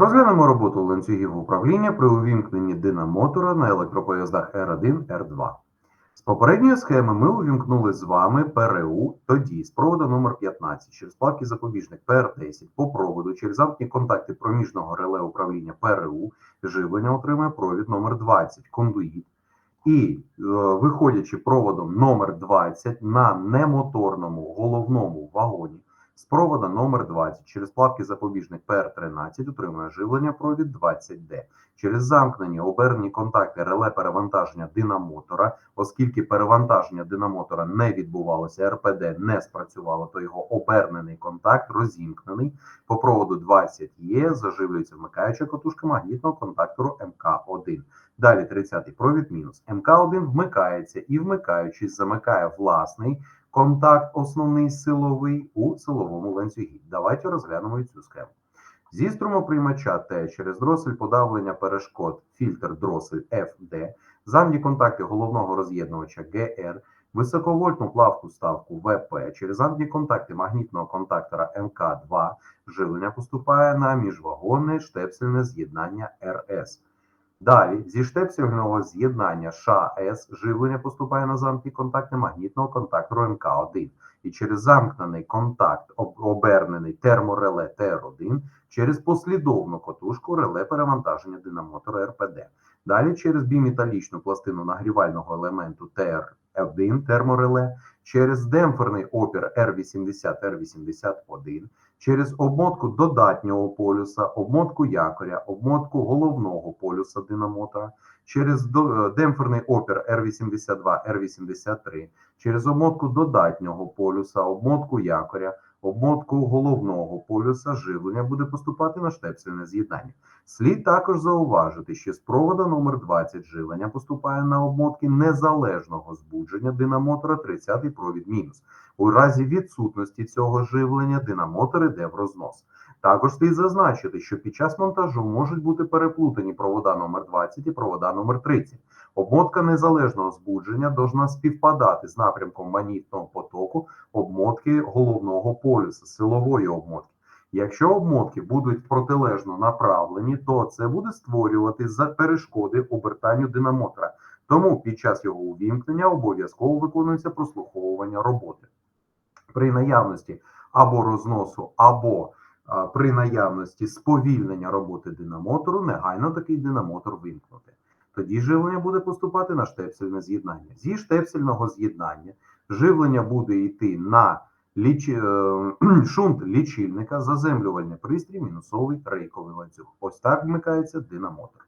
Розглянемо роботу ланцюгів управління при увімкненні динамотора на електропоїздах R1, R2. З попередньої схеми ми увімкнули з вами ПРУ, тоді з проводу номер 15 через плавкий запобіжник PR10 по проводу через замкні контакти проміжного реле управління ПРУ живлення отримує провід номер 20 кондуїт. І е, виходячи проводом номер 20 на немоторному головному вагоні з провода номер 20 через плавкий запобіжник PR13 отримує живлення провід 20D. Через замкнені обернені контакти реле перевантаження динамотора, оскільки перевантаження динамотора не відбувалося, РПД не спрацювало, то його обернений контакт розімкнений по проводу 20Е заживлюється вмикаюча котушка магнітного контактору МК1. Далі 30-й провід мінус. МК1 вмикається і вмикаючись замикає власний контакт основний силовий у силовому ланцюгі. Давайте розглянемо і цю схему. Зі струмоприймача Т через дросель подавлення перешкод фільтр дросель FD, замні контакти головного роз'єднувача ГР, високовольтну плавку ставку ВП через замні контакти магнітного контактора МК2 живлення поступає на міжвагонне штепсельне з'єднання РС. Далі зі штепсельного з'єднання ШАС живлення поступає на замки контакти магнітного контактору МК1 і через замкнений контакт обернений термореле ТР1 через послідовну котушку реле перевантаження динамотора РПД. Далі через біметалічну пластину нагрівального елементу ТР1 термореле, через демпферний опір R80 R81, через обмотку додатнього полюса, обмотку якоря, обмотку головного полюса динамотора, через е, демпферний опір R82 R83, через обмотку додатнього полюса, обмотку якоря, обмотку головного полюса живлення буде поступати на штепсельне з'єднання. Слід також зауважити, що з провода номер 20 живлення поступає на обмотки незалежного збудження динамотора 30 провід мінус. У разі відсутності цього живлення динамотор іде в рознос. Також слід зазначити, що під час монтажу можуть бути переплутані провода номер 20 і провода номер 30. Обмотка незалежного збудження должна співпадати з напрямком магнітного потоку обмотки головного полюса, силової обмотки. Якщо обмотки будуть протилежно направлені, то це буде створювати за перешкоди обертанню динамотора. Тому під час його увімкнення обов'язково виконується прослуховування роботи. При наявності або розносу, або а, при наявності сповільнення роботи динамотору, негайно такий динамотор вимкнути. Тоді живлення буде поступати на штепсельне з'єднання. Зі штепсельного з'єднання живлення буде йти на ліч... е, шунт лічильника, заземлювальний пристрій, мінусовий рейковий ланцюг. Ось так вмикається динамотор.